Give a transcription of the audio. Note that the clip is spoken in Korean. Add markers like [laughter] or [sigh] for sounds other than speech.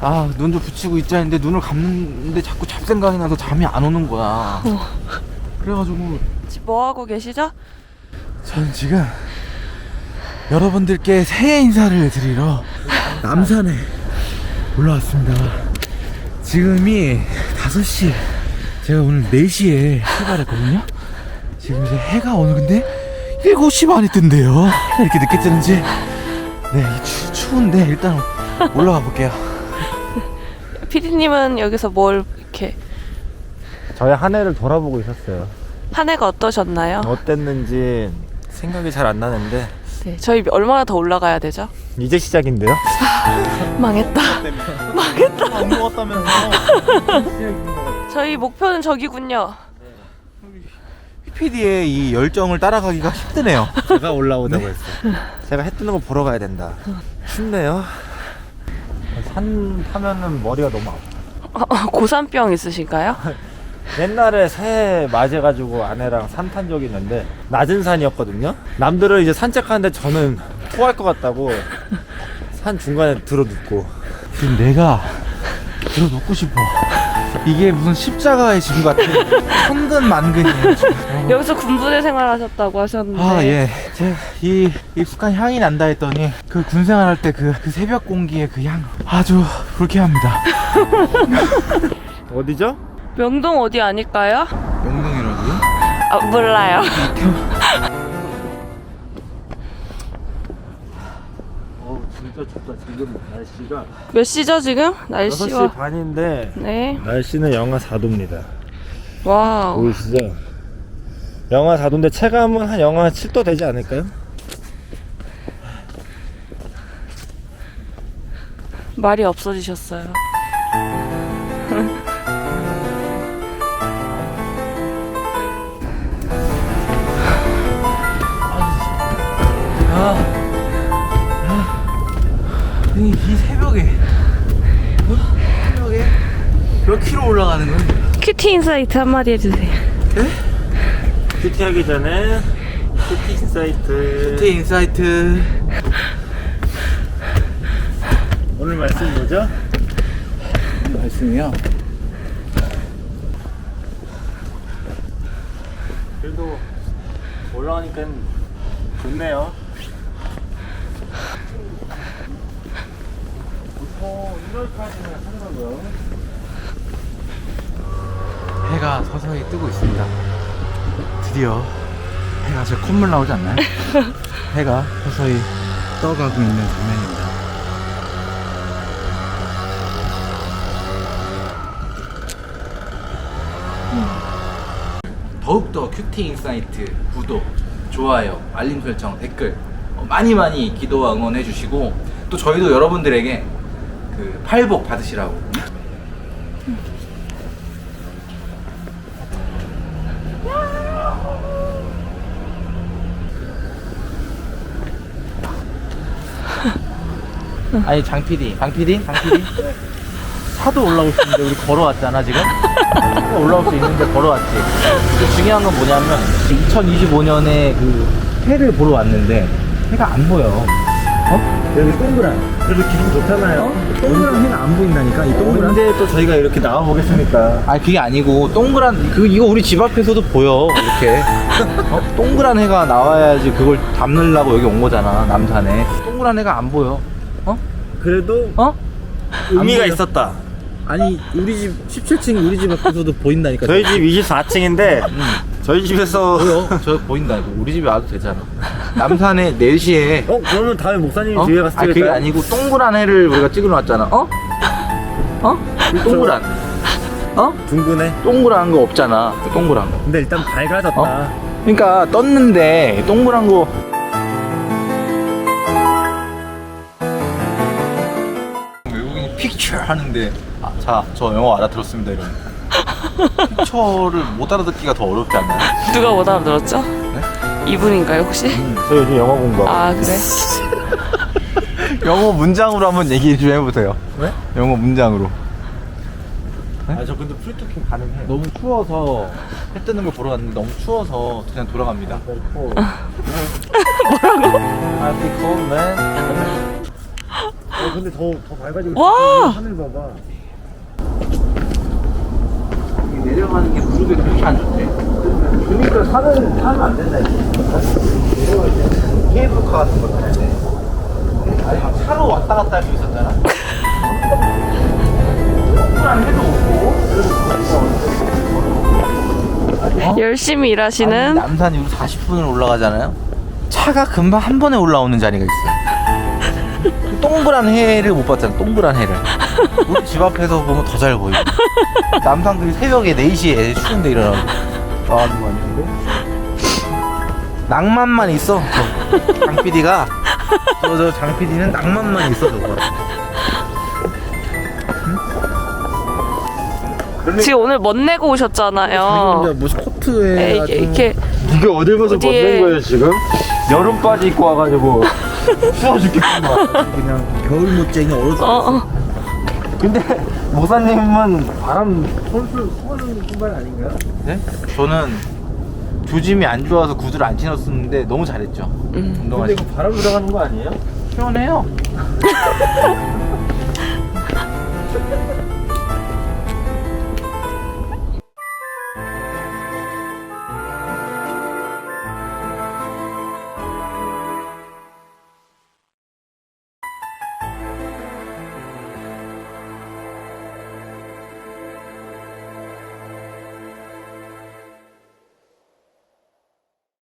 아 눈 좀 붙이고 있자 했는데 눈을 감는데 자꾸 잡생각이 나서 잠이 안 오는 거야 그래가지고 지금 뭐 하고 계시죠? 저는 지금 여러분들께 새해 인사를 드리러 남산에 올라왔습니다. 지금이 5시, 제가 오늘 4시에 출발했거든요. 지금 이제 해가 오는 근데 7시 반에 뜬대요. [laughs] 이렇게 늦게 뜨는지. 네, 이 추, 추운데 일단 올라가 볼게요. 피디님은 여기서 뭘 이렇게 저의 한 해를 돌아보고 있었어요. 한 해가 어떠셨나요? 어땠는지 생각이 잘 안 나는데 네, 저희 얼마나 더 올라가야 되죠? 이제 시작인데요? [laughs] [laughs] 망했다. 안 먹었다면서? [laughs] 저희 목표는 저기군요. PD의 이 열정을 따라가기가 힘드네요. 제가 올라오자고 했어. 제가 해 뜨는 거 보러 가야 된다. 춥네요. 산 타면은 머리가 너무 아파. 어, 어, 고산병 있으신가요? [laughs] 옛날에 새해 맞아가지고 아내랑 산 탄 적이 있는데 낮은 산이었거든요. 남들은 이제 산책하는데 저는 토할 것 같다고 산 중간에 들어 눕고 지금 내가 들어 눕고 싶어. 이게 무슨 십자가의 짐 같은 천근 만근이에요. 지금. 여기서 군부대 생활하셨다고 하셨는데 아 예. 제가 이 익숙한 향이 난다 했더니 그 군생활할 때그 새벽 공기의 그 향 아주 불쾌합니다. 어디죠? 명동 어디 아닐까요? 명동이라고요? 아 몰라요. 어 진짜 춥다 지금 날씨가 몇 시죠 지금? 6시 날씨와 반인데 네. 날씨는 영하 4도입니다. 와우. 보이시죠? 영하 4도인데 체감은 한 영하 7도 되지 않을까요? 말이 없어지셨어요. 이, 이 새벽에 어? 새벽에 몇 킬로 올라가는 거야? 큐티 인사이트 한마디 해주세요. 큐티 하기 전에 큐티 인사이트 티 인사이트 오늘 말씀 뭐죠? 말씀이요. 그래도 올라오니까 좋네요 보통 1월까지는 하더라고요 해가 서서히 뜨고 있습니다. 드디어 해가 제 콧물 나오지 않나요? [laughs] 해가 서서히 떠가고 있는 장면입니다. 더욱더 큐티 인사이트 구독, 좋아요, 알림 설정, 댓글 어, 많이 많이 기도와 응원해 주시고 또 저희도 여러분들에게 그 팔복 받으시라고 [laughs] 아니 장 PD, 장 PD, 장 PD. 차도 올라올 수 있는데 우리 걸어왔잖아 지금. 올라올 수 있는데 걸어왔지. 근데 중요한 건 뭐냐면 2025년에 그 해를 보러 왔는데 해가 안 보여. 어? 여기 동그란 그래도 기분 좋잖아요 동그란 해가 안 보인다니까 이 언제 또 저희가 이렇게 나와 보겠습니까 아니 그게 아니고 동그란 그 이거 우리 집 앞에서도 보여 이렇게 [laughs] 어? 동그란 해가 나와야지 그걸 담느려고 여기 온 거잖아 남산에 동그란 해가 안 보여 어? 그래도 어? 의미가. 있었다 아니 우리 집 17층 우리 집 앞에서도 보인다니까. 저희 집 24층인데 저희 집에서 보여 저 보인다고 우리 집에 와도 되잖아. 남산에 4시에. 어 그러면 다음에 목사님 어? 뒤에 가서 아니 그게 찍을까요? 아니고 동그란 해를 우리가 찍으러 왔잖아. 어? 어? 이 동그란. 어? 둥근해? 동그란 거 없잖아. 그 동그란 거. 근데 일단 밝아졌다. 어? 그러니까 떴는데 동그란 거 픽처 하는데 아, 자, 저 영어 알아들었습니다 이러면 픽처를 못 알아듣기가 더 어렵지 않나요? 누가 못 알아들었죠? 이분인가요 혹시? 저 요즘 영어 공부하고 아 그래? [laughs] 영어 문장으로 한번 얘기 좀 해보세요 네? 영어 문장으로 아 저 근데 프리토킹 가능해 너무 추워서 해 뜨는 걸 보러 갔는데 너무 추워서 그냥 돌아갑니다 [laughs] 뭐라고? I be cold man 어, 근데 더, 더 밝아지고 와! 하늘 봐봐. 내려가는 게 무릎에 그렇게 안 좋대. 그러니까 산은 타면 안 된다. 케이블카 같은 거 타야 돼. 아니, 막 차로 왔다 갔다 할 수 있었잖아. 안 해도 없고. 열심히 일하시는 남산 이후 40분을 올라가잖아요. 차가 금방 한 번에 올라오는 자리가 있어요. 동그란 해를 못 봤잖아. 동그란 해를. 우리 집 앞에서 보면 더 잘 보이고. 남산들이 새벽에 4시에 추운데 일어나고 나가는 거 아닌데? 낭만만 있어. 저 장PD가 저, 저 장PD는 낭만만 있어 저거. 지금 오늘 멋 내고 오셨잖아요. 무슨 코트에 에, 이게 이렇게 이게 어딜 봐서 어디에- 벗는 거예요, 지금? 여름 바지 입고 와가지고 [laughs] 추워 죽겠구만. 그냥 겨울 못쟁이 어른. 어, 어. 근데 모사님은 바람 손수 소원은 신발 아닌가요? 네? 저는 조짐이 안 좋아서 구두를 안 신었었는데 너무 잘했죠 음. 근데 이거 바람 들어가는 거 아니에요? 시원해요 [laughs] [laughs]